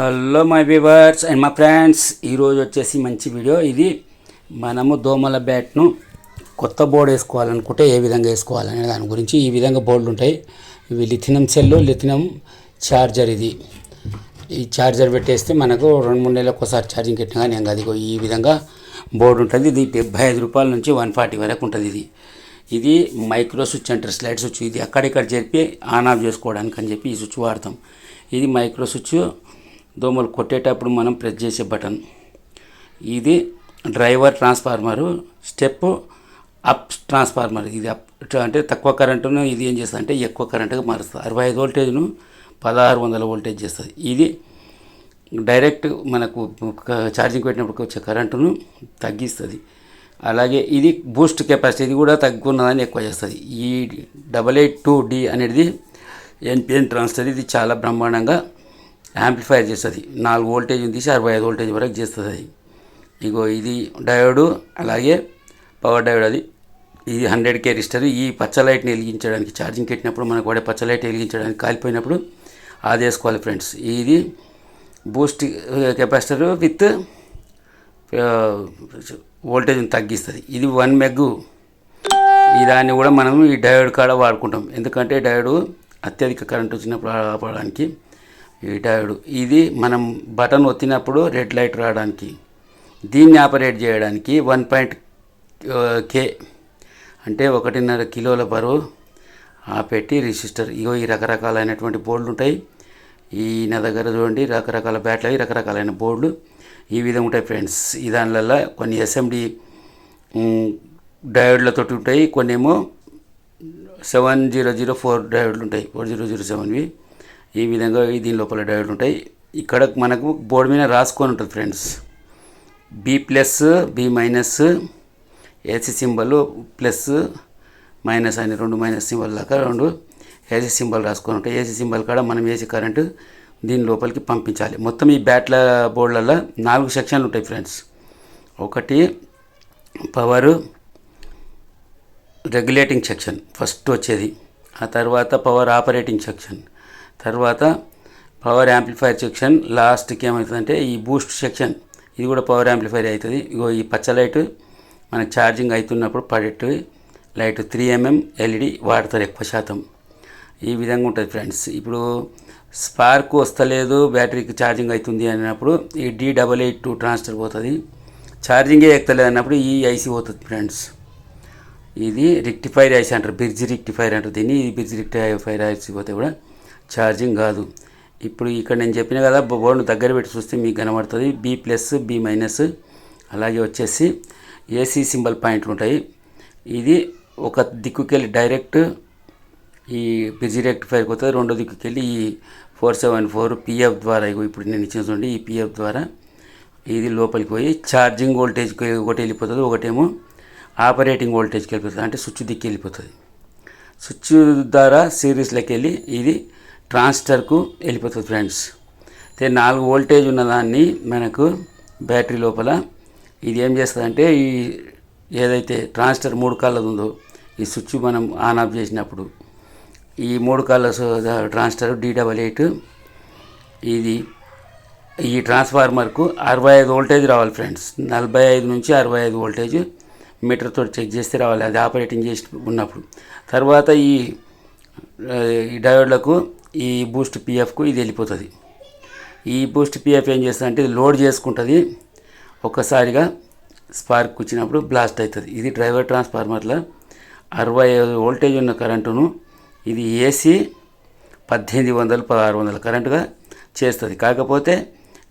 Hello my viewers and మా friends ఈరోజు వచ్చేసి మంచి వీడియో ఇది మనము దోమల బ్యాట్ను కొత్త బోర్డు వేసుకోవాలనుకుంటే ఏ విధంగా వేసుకోవాలనే దాని గురించి ఈ విధంగా బోర్డులు ఉంటాయి. ఇవి లిథినం సెల్లు లిథినం ఛార్జర్ ఇది. ఈ ఛార్జర్ పెట్టేస్తే మనకు రెండు మూడు నెలలకు ఒకసారి ఛార్జింగ్ పెట్టినా కానీ ఏం ఈ విధంగా బోర్డు ఉంటుంది. ఇది డెబ్బై ఐదు రూపాయల నుంచి వన్ ఫార్టీ వరకు ఉంటుంది ఇది. ఇది మైక్రో స్విచ్ అంటారు స్లైడ్ స్విచ్. ఇది అక్కడిక్కడ జరిపి ఆన్ ఆఫ్ చేసుకోవడానికి అని చెప్పి ఈ స్విచ్ వాడతాం. ఇది మైక్రో స్విచ్ దోమలు కొట్టేటప్పుడు మనం ప్రెస్ చేసే బటన్. ఇది driver transformer. Step up transformer. ఇది అప్ అంటే తక్కువ కరెంటును ఇది ఏం చేస్తుంది అంటే ఎక్కువ కరెంటుగా మారుస్తుంది. అరవై ఐదు వోల్టేజ్ను పదహారు వందల వోల్టేజ్ చేస్తుంది. ఇది డైరెక్ట్ మనకు ఛార్జింగ్ పెట్టినప్పుడు వచ్చే కరెంటును తగ్గిస్తుంది. అలాగే ఇది బూస్ట్ కెపాసిటీ ఇది కూడా తగ్గున్నదని ఎక్కువ చేస్తుంది. ఈ డబల్ ఎయిట్ టూ డి అనేది ఎన్పిఎన్ ట్రాన్స్టర్ ఇది చాలా బ్రహ్మాండంగా యాంప్లిఫైర్ చేస్తుంది. నాలుగు ఓల్టేజ్ తీసి అరవై ఐదు వోల్టేజ్ వరకు చేస్తుంది అది. ఇగో ఇది డయోడు అలాగే పవర్ డయోడ్ అది. ఇది హండ్రెడ్ కే రిజిస్టర్. ఈ పచ్చ లైట్ని వెలిగించడానికి ఛార్జింగ్ పెట్టినప్పుడు మనకు వాడే పచ్చ లైట్ వెలిగించడానికి కాలిపోయినప్పుడు అది వేసుకోవాలి ఫ్రెండ్స్. ఇది బూస్ట్ కెపాసిటర్ విత్ వోల్టేజ్ని తగ్గిస్తుంది. ఇది వన్ మెగ్గు. ఈ దాన్ని కూడా మనం ఈ డయోడ్ కాడ వాడుకుంటాం. ఎందుకంటే డయోడు అత్యధిక కరెంట్ వచ్చినప్పుడు ఆపడానికి ఈ డయోడ్ ఇది మనం బటన్ ఒత్తినప్పుడు రెడ్ లైట్ రావడానికి దీన్ని ఆపరేట్ చేయడానికి వన్ పాయింట్ కే అంటే ఒకటిన్నర కిలోల బరువు పెట్టి రిజిస్టర్ ఇగో ఈ రకరకాలైనటువంటి బోర్డులు ఉంటాయి. ఈ నా దగ్గర చూడండి రకరకాల బ్యాట్లు అవి రకరకాలైన బోర్డులు ఈ విధంగా ఉంటాయి ఫ్రెండ్స్. ఈ దానిలలో కొన్ని ఎస్ఎండి డయోడ్లతో ఉంటాయి. కొన్ని ఏమో సెవెన్ జీరో జీరో ఫోర్ డయోడ్లు ఉంటాయి. ఫోర్ జీరో జీరో సెవెన్వి ఈ విధంగా దీని లోపల డయోడ్లు ఉంటాయి. ఇక్కడ మనకు బోర్డు మీద రాసుకొని ఉంటుంది friends. B plus B minus AC symbol plus minus అని రెండు మైనస్ సింబల్ దాకా రెండు ఏసీ సింబల్ రాసుకొని ఉంటాయి. ఏసీ సింబల్ కాడ మనం ఏసీ కరెంటు దీని లోపలికి పంపించాలి. మొత్తం ఈ బ్యాట్ల బోర్డులలో నాలుగు సెక్షన్లు ఉంటాయి ఫ్రెండ్స్. ఒకటి పవరు రెగ్యులేటింగ్ సెక్షన్ ఫస్ట్ వచ్చేది. ఆ తర్వాత పవర్ ఆపరేటింగ్ సెక్షన్ తర్వాత పవర్ యాంప్లిఫైర్ సెక్షన్ లాస్ట్కి ఏమవుతుందంటే ఈ బూస్ట్ సెక్షన్ ఇది కూడా పవర్ యాంప్లిఫైర్ అవుతుంది. ఇగో ఈ పచ్చ లైట్ మనకు ఛార్జింగ్ అవుతున్నప్పుడు పడేట్టు లైట్ త్రీ ఎంఎం ఎల్ఈడి వాడతారు ఎక్కువ శాతం. ఈ విధంగా ఉంటుంది ఫ్రెండ్స్ ఇప్పుడు స్పార్క్ వస్తలేదు బ్యాటరీకి ఛార్జింగ్ అవుతుంది అన్నప్పుడు ఈ D double eight two transfer పోతుంది. ఛార్జింగే ఎక్కలేదు అన్నప్పుడు ఈ ఐసీ పోతుంది ఫ్రెండ్స్ ఇది రెక్టిఫైర్ ఐసీ అంటారు బిర్జి రెక్టిఫైర్ అంటారు దీన్ని. ఇది బిర్జ్ రెక్టిఫైర్ ఐసీ పోతే కూడా ఛార్జింగ్ కాదు. ఇప్పుడు ఇక్కడ నేను చెప్పిన కదా బోర్డు దగ్గర పెట్టి చూస్తే మీకు కనబడుతుంది. బి ప్లస్ బి మైనస్ అలాగే వచ్చేసి ఏసీ సింబల్ పాయింట్లు ఉంటాయి. ఇది ఒక దిక్కుకెళ్ళి డైరెక్ట్ ఈ బిజీ రెక్టిఫైర్కి పోతుంది రెండో దిక్కుకెళ్ళి ఈ ఫోర్ సెవెన్ ఫోర్ పిఎఫ్ ద్వారా ఇప్పుడు నేను ఇచ్చిన చూడండి ఈ పిఎఫ్ ద్వారా ఇది లోపలికి పోయి ఛార్జింగ్ వోల్టేజ్కి ఒకటి వెళ్ళిపోతుంది. ఒకటేమో ఆపరేటింగ్ వోల్టేజ్కి వెళ్ళిపోతుంది. అంటే స్విచ్ దిక్కి వెళ్ళిపోతుంది. స్విచ్ ద్వారా సిరీస్లోకి వెళ్ళి ఇది ట్రాన్స్టర్కు వెళ్ళిపోతుంది ఫ్రెండ్స్. అయితే నాలుగు వోల్టేజ్ ఉన్నదాన్ని మనకు బ్యాటరీ లోపల ఇది ఏం చేస్తుందంటే ఈ ఏదైతే ట్రాన్స్టర్ మూడు కాళ్ళది ఉందో ఈ స్విచ్ మనం ఆన్ ఆఫ్ చేసినప్పుడు ఈ మూడు కాళ్ళ ట్రాన్స్టర్ డి డబల్ ఎయిట్ ఇది ఈ ట్రాన్స్ఫార్మర్కు అరవై ఐదు వోల్టేజ్ రావాలి ఫ్రెండ్స్. నలభై ఐదు నుంచి అరవై ఐదు వోల్టేజ్ మీటర్తో చెక్ చేస్తే రావాలి. అది ఆపరేటింగ్ చేసి ఉన్నప్పుడు. తర్వాత ఈ ఈ డయోడ్లకు ఈ బూస్ట్ పిఎఫ్కు ఇది వెళ్ళిపోతుంది. ఈ బూస్ట్ పిఎఫ్ ఏం చేస్తుంది అంటే ఇది లోడ్ చేసుకుంటుంది. ఒక్కసారిగా స్పార్క్ వచ్చినప్పుడు బ్లాస్ట్ అవుతుంది ఇది డ్రైవర్ ట్రాన్స్ఫార్మర్లో అరవై ఐదు వోల్టేజ్ ఉన్న కరెంటును ఇది ఏసీ పద్దెనిమిది వందలు పదహారు వందల కరెంటుగా చేస్తుంది. కాకపోతే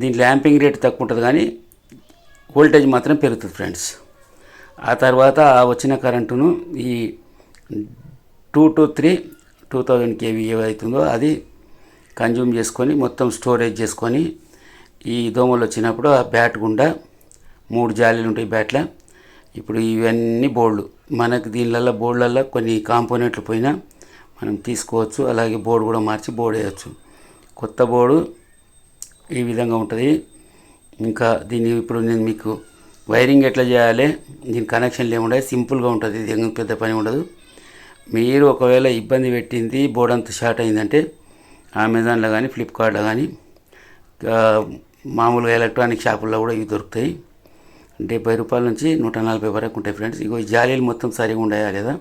దీని ల్యాంపింగ్ రేట్ తక్కువ ఉంటుంది కానీ వోల్టేజ్ మాత్రం పెరుగుతుంది ఫ్రెండ్స్. ఆ తర్వాత ఆ వచ్చిన కరెంటును ఈ two to three two thousand KV ఏవైతుందో అది కన్జ్యూమ్ చేసుకొని మొత్తం స్టోరేజ్ చేసుకొని ఈ దోమలు వచ్చినప్పుడు ఆ బ్యాట్ గుండా మూడు జాలీలు ఉంటాయి బ్యాట్ల. ఇప్పుడు ఇవన్నీ బోర్డులు మనకు దీనిలలో బోర్డులలో కొన్ని కాంపోనెంట్లు పోయినా మనం తీసుకోవచ్చు. అలాగే బోర్డు కూడా మార్చి బోర్డు వేయచ్చు. కొత్త బోర్డు ఈ విధంగా ఉంటుంది. ఇంకా దీన్ని ఇప్పుడు నేను మీకు వైరింగ్ ఎట్లా చేయాలి దీని కనెక్షన్లు ఏముండవు సింపుల్గా ఉంటుంది. ఇది పెద్ద పని ఉండదు. మీరు ఒకవేళ ఇబ్బంది పెట్టింది బోర్డంత షార్ట్ అయిందంటే అమెజాన్లో కానీ ఫ్లిప్కార్ట్లో కానీ మామూలుగా ఎలక్ట్రానిక్ షాపుల్లో కూడా ఇవి దొరుకుతాయి. డెబ్బై రూపాయల నుంచి నూట నలభై వరకు ఉంటాయి ఫ్రెండ్స్. ఇగో ఈ జాలీలు మొత్తం సరిగా ఉన్నాయా లేదా?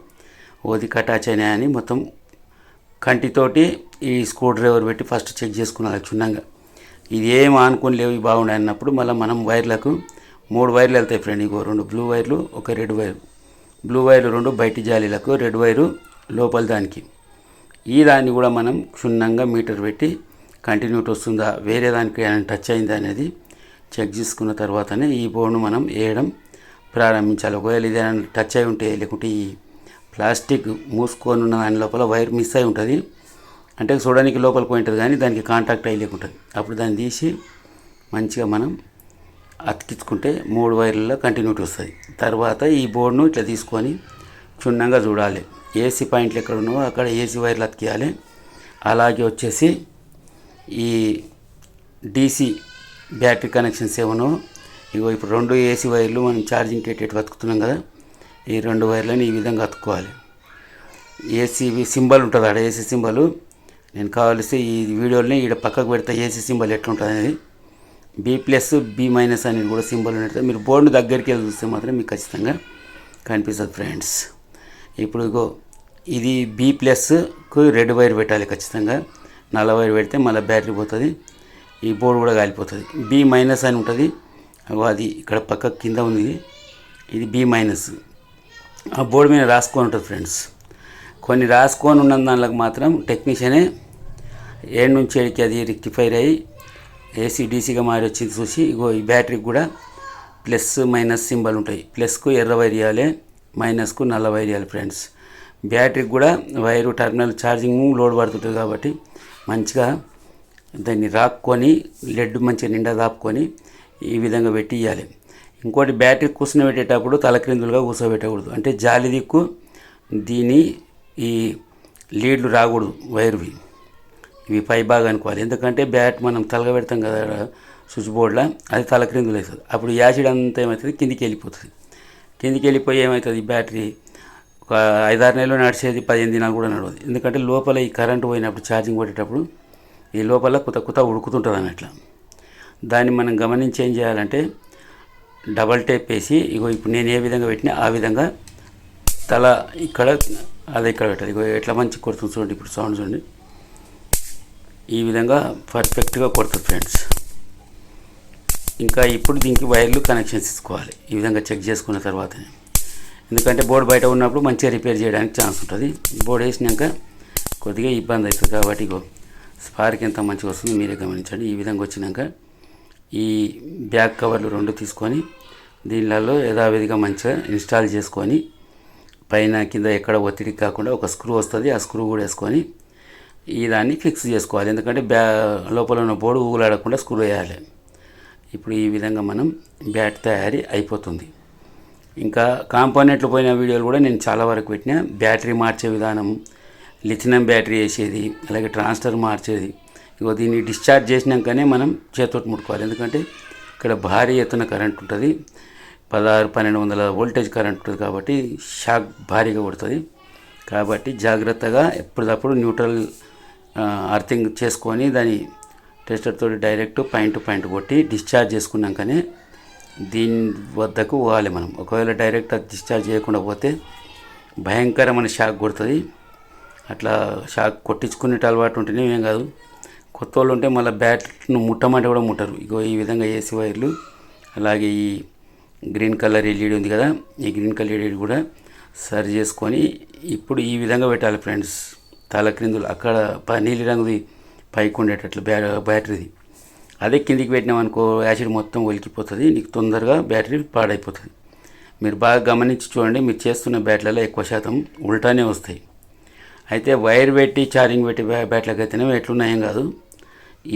ఓది కటాచ్ అయినాయా అని మొత్తం కంటితోటి ఈ స్క్రూ డ్రైవర్ పెట్టి ఫస్ట్ చెక్ చేసుకున్నాను క్షుణ్ణంగా. ఇది ఏం అనుకుని లేవు ఇవి బాగున్నాయి అన్నప్పుడు మళ్ళీ మనం వైర్లకు మూడు వైర్లు వెళ్తాయి ఫ్రెండ్. ఇగో రెండు బ్లూ వైర్లు ఒక రెడ్ వైర్. బ్లూ వైర్ రెండు బయటి జాలీలకు రెడ్ వైరు లోపల దానికి. ఈ దాన్ని కూడా మనం క్షుణ్ణంగా మీటర్ పెట్టి కంటిన్యూట్ వస్తుందా వేరే దానికి ఏమైనా టచ్ అయిందా అనేది చెక్ చేసుకున్న తర్వాతనే ఈ బోర్డును మనం వేయడం ప్రారంభించాలి. ఒకవేళ ఇది ఏమైనా టచ్ అయి ఉంటే లేకుంటే ఈ ప్లాస్టిక్ మూసుకొని ఉన్న దాని లోపల వైర్ మిస్ అయి ఉంటుంది. అంటే చూడడానికి లోపలికి పోయి ఉంటుంది కానీ దానికి కాంటాక్ట్ అయ్యి లేకుంటుంది. అప్పుడు దాన్ని తీసి మంచిగా మనం అతికించుకుంటే మూడు వైర్లలో కంటిన్యూటీ వస్తుంది. తర్వాత ఈ బోర్డును ఇట్లా తీసుకొని క్షుణ్ణంగా చూడాలి. ఏసీ పాయింట్లు ఎక్కడ ఉన్నావో అక్కడ ఏసీ వైర్లు అతికియాలి. అలాగే వచ్చేసి ఈ డీసీ బ్యాటరీ కనెక్షన్స్ ఏమనో ఇగో ఇప్పుడు రెండు ఏసీ వైర్లు మనం ఛార్జింగ్ పెట్టేట్టు అతుకుతున్నాం కదా ఈ రెండు వైర్లను ఈ విధంగా అతుక్కోవాలి. ఏసీ సింబల్ ఉంటుంది ఆడ ఏసీ సింబల్ నేను కావాల్సి ఈ వీడియోని ఈడ పక్కకు పెడతా ఏసీ సింబల్ ఎట్లుంటుంది అనేది బి ప్లస్ బి మైనస్ అనేది కూడా సింబల్ ఉంటుంది మీరు బోర్డు దగ్గరికి వెళ్ళి చూస్తే మాత్రం మీకు ఖచ్చితంగా కనిపిస్తుంది ఫ్రెండ్స్ ఇప్పుడు ఇగో ఇది బి ప్లస్కు రెడ్ వైర్ పెట్టాలి ఖచ్చితంగా. నల్ల వైర్ పెడితే మళ్ళీ బ్యాటరీ పోతుంది. ఈ బోర్డు కూడా కాలిపోతుంది. బి మైనస్ అని ఉంటుంది. అగో అది ఇక్కడ పక్క కింద ఉంది ఇది. ఇది బి మైనస్ ఆ బోర్డు మీద రాసుకొని ఉంటుంది ఫ్రెండ్స్ కొన్ని రాసుకొని ఉన్న దానిలకు మాత్రం టెక్నీషియనే ఏడు నుంచి ఏడుకి అది రెక్టిఫైర్ అయ్యి ఏసీ డీసీగా మారి వచ్చింది చూసి ఇగో ఈ బ్యాటరీకి కూడా ప్లస్ మైనస్ సింబల్ ఉంటాయి. ప్లస్కు ఎర్ర వైర్ ఇవ్వాలి మైనస్కు నల్ల వైర్ ఇవ్వాలి ఫ్రెండ్స్. బ్యాటరీకి కూడా వైరు టర్మినల్ ఛార్జింగ్ లోడ్ పడుతుంటుంది కాబట్టి మంచిగా దాన్ని రాక్కొని లెడ్ మంచిగా నిండా దాపుకొని ఈ విధంగా పెట్టి ఇవ్వాలి ఇంకోటి బ్యాటరీ కూర్చుని పెట్టేటప్పుడు తలక్రిందులుగా కూర్చోబెట్టకూడదు. అంటే జాలి దిక్కు దీని ఈ లీడ్లు రాకూడదు వైర్వి. ఇవి పై బాగా అనుకోవాలి. ఎందుకంటే బ్యాట్ మనం తలగ పెడతాం కదా స్విచ్ బోర్డులో అది తలక్రిందులు వేస్తుంది. అప్పుడు యాసిడ్ అంతా ఏమవుతుంది కిందికి వెళ్ళిపోతుంది. కిందికి వెళ్ళిపోయి ఏమవుతుంది బ్యాటరీ ఒక ఐదారు నెలలు నడిచేది పదిహేను దినాలు కూడా నడవదు. ఎందుకంటే లోపల ఈ కరెంటు పోయినప్పుడు ఛార్జింగ్ కొట్టేటప్పుడు ఈ లోపల కుత కుత ఉడుకుతుంటుంది అన్నట్ల. దాన్ని మనం గమనించి ఏం చేయాలంటే డబల్ టేప్ వేసి ఇగో ఇప్పుడు నేను ఏ విధంగా పెట్టినా ఆ విధంగా తల ఇక్కడ అది ఇక్కడ పెట్టాలి. ఇగో ఎట్లా మంచి కొడుతుంది చూడండి ఇప్పుడు సౌండ్ చూడండి. ఈ విధంగా పర్ఫెక్ట్గా కొడుతుంది ఫ్రెండ్స్ ఇంకా ఇప్పుడు దీనికి వైర్లు కనెక్షన్స్ ఇచ్చుకోవాలి ఈ విధంగా చెక్ చేసుకున్న తర్వాతనే. ఎందుకంటే బోర్డు బయట ఉన్నప్పుడు మంచిగా రిపేర్ చేయడానికి ఛాన్స్ ఉంటుంది. బోర్డు వేసినాక కొద్దిగా ఇబ్బంది అవుతుంది కాబట్టి స్పార్క్ ఎంత మంచిగా వస్తుంది మీరే గమనించండి. ఈ విధంగా వచ్చినాక ఈ బ్యాక్ కవర్లు రెండు తీసుకొని దీనిలలో యథావిధిగా మంచిగా ఇన్స్టాల్ చేసుకొని పైన కింద ఎక్కడ ఒత్తిడి కాకుండా ఒక స్క్రూ వస్తుంది. ఆ స్క్రూ కూడా వేసుకొని ఈ దాన్ని ఫిక్స్ చేసుకోవాలి. ఎందుకంటే బ్యా లోపల ఉన్న బోర్డు ఊగులాడకుండా స్క్రూ వేయాలి. ఇప్పుడు ఈ విధంగా మనం బ్యాట్ తయారీ అయిపోతుంది. ఇంకా కాంపోనెంట్లు పోయిన వీడియోలు కూడా నేను చాలా వరకు పెట్టిన. బ్యాటరీ మార్చే విధానం లిథినం బ్యాటరీ వేసేది అలాగే ట్రాన్స్ఫర్ మార్చేది. ఇగో దీన్ని డిశ్చార్జ్ చేసినాకనే మనం చేతోటి ముట్టుకోవాలి. ఎందుకంటే ఇక్కడ భారీ ఎత్తున కరెంట్ ఉంటుంది. పదహారు పన్నెండు వందల వోల్టేజ్ కరెంట్ ఉంటుంది కాబట్టి షాక్ భారీగా కొడుతుంది. కాబట్టి జాగ్రత్తగా ఎప్పటికప్పుడు న్యూట్రల్ అర్థింగ్ చేసుకొని దాని టెస్టర్ తోటి డైరెక్ట్ పాయింట్ టు పాయింట్ కొట్టి డిశ్చార్జ్ చేసుకున్నాకనే దీని వద్దకు పోవాలి మనం. ఒకవేళ డైరెక్ట్ అది డిశ్చార్జ్ చేయకుండా పోతే భయంకరమైన షాక్ కొడుతుంది. అట్లా షాక్ కొట్టించుకునేట అలవాటు ఉంటేనే ఏం కాదు. కొత్త వాళ్ళు ఉంటే మళ్ళీ బ్యాట్ను ముట్టమంటే కూడా ముట్టరు. ఇగో ఈ విధంగా ఏసీ వైర్లు అలాగే ఈ గ్రీన్ కలర్ ఎల్ఈడి ఉంది కదా ఈ గ్రీన్ కలర్ ఎల్ఈడి కూడా సరి చేసుకొని ఇప్పుడు ఈ విధంగా పెట్టాలి ఫ్రెండ్స్. తలక్రిందులు అక్కడ ప నీలి రంగుది పైకి ఉండేటట్లు బ్యా బ్యాటరీది. అదే కిందికి పెట్టినామనుకో యాసిడ్ మొత్తం ఒలికిపోతుంది. నీకు తొందరగా బ్యాటరీ పాడైపోతుంది. మీరు బాగా గమనించి చూడండి మీరు చేస్తున్న బ్యాటరీలలో ఎక్కువ శాతం ఉల్టానే వస్తాయి. అయితే వైర్ పెట్టి ఛార్జింగ్ పెట్టి బ్యా బ్యాటరీలకు అయితేనే ఎట్లున్నాయేం కాదు.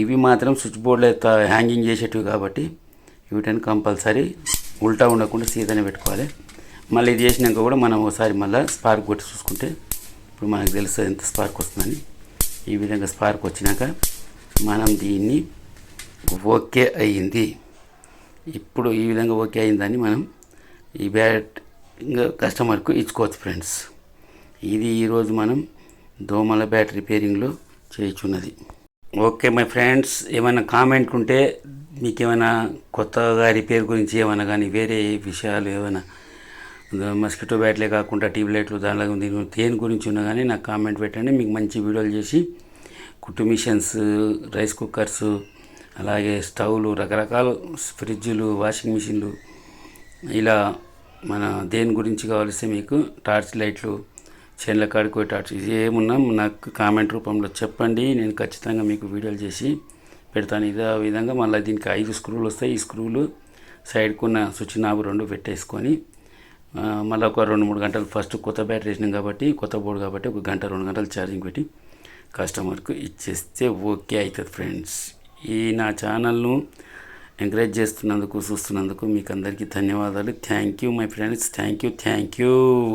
ఇవి మాత్రం స్విచ్ బోర్డులో హ్యాంగింగ్ చేసేటివి కాబట్టి వీటిని కంపల్సరీ ఉల్టా ఉండకుండా సీదానే పెట్టుకోవాలి. మళ్ళీ ఇది చేసినాక కూడా మనం ఒకసారి మళ్ళీ స్పార్క్ కొట్టి చూసుకుంటే ఇప్పుడు మనకు తెలుస్తుంది ఎంత స్పార్క్ వస్తుందని. ఈ విధంగా స్పార్క్ వచ్చినాక మనం దీన్ని ఓకే అయ్యింది. ఇప్పుడు ఈ విధంగా ఓకే అయిందని మనం ఈ బ్యాట్ ఇంకా కస్టమర్కు ఇచ్చుకోవచ్చు ఫ్రెండ్స్ ఇది ఈరోజు మనం దోమల బ్యాట్ రిపేరింగ్లో చేయుచున్నది. ఓకే మై ఫ్రెండ్స్ ఏమైనా కామెంట్ ఉంటే మీకు ఏమైనా కొత్తగా రిపేర్ గురించి ఏమైనా కానీ వేరే విషయాలు ఏమైనా మస్కిటో బ్యాట్లే కాకుండా ట్యూబ్లైట్లు దానిలో దీని దేని గురించి ఉన్నా కానీ నాకు కామెంట్ పెట్టండి. మీకు మంచి వీడియోలు చేసి కుట్టు మిషన్స్ రైస్ కుక్కర్స్ అలాగే స్టవ్లు రకరకాల ఫ్రిడ్జ్లు వాషింగ్ మిషన్లు ఇలా మన దేని గురించి కావలిస్తే మీకు టార్చ్ లైట్లు చేన్ల కాడికి టార్చ్ ఏమున్నా నాకు కామెంట్ రూపంలో చెప్పండి. నేను ఖచ్చితంగా మీకు వీడియోలు చేసి పెడతాను. ఇదే విధంగా మళ్ళీ దీనికి ఐదు స్క్రూలు వస్తాయి. ఈ స్క్రూలు సైడ్కున్న స్విచ్ నాబు రెండు పెట్టేసుకొని మళ్ళీ ఒక రెండు మూడు గంటలు ఫస్ట్ కొత్త బ్యాటరీ వేసినాం కాబట్టి కొత్త బోర్డు కాబట్టి ఒక గంట రెండు గంటలు ఛార్జింగ్ పెట్టి కస్టమర్కు ఇచ్చేస్తే ఓకే అవుతుంది ఫ్రెండ్స్ ఈ నా ఛానల్ను ఎంకరేజ్ చేస్తున్నందుకు చూస్తున్నందుకు మీకు అందరికీ ధన్యవాదాలు. Thank you my friends thank you thank you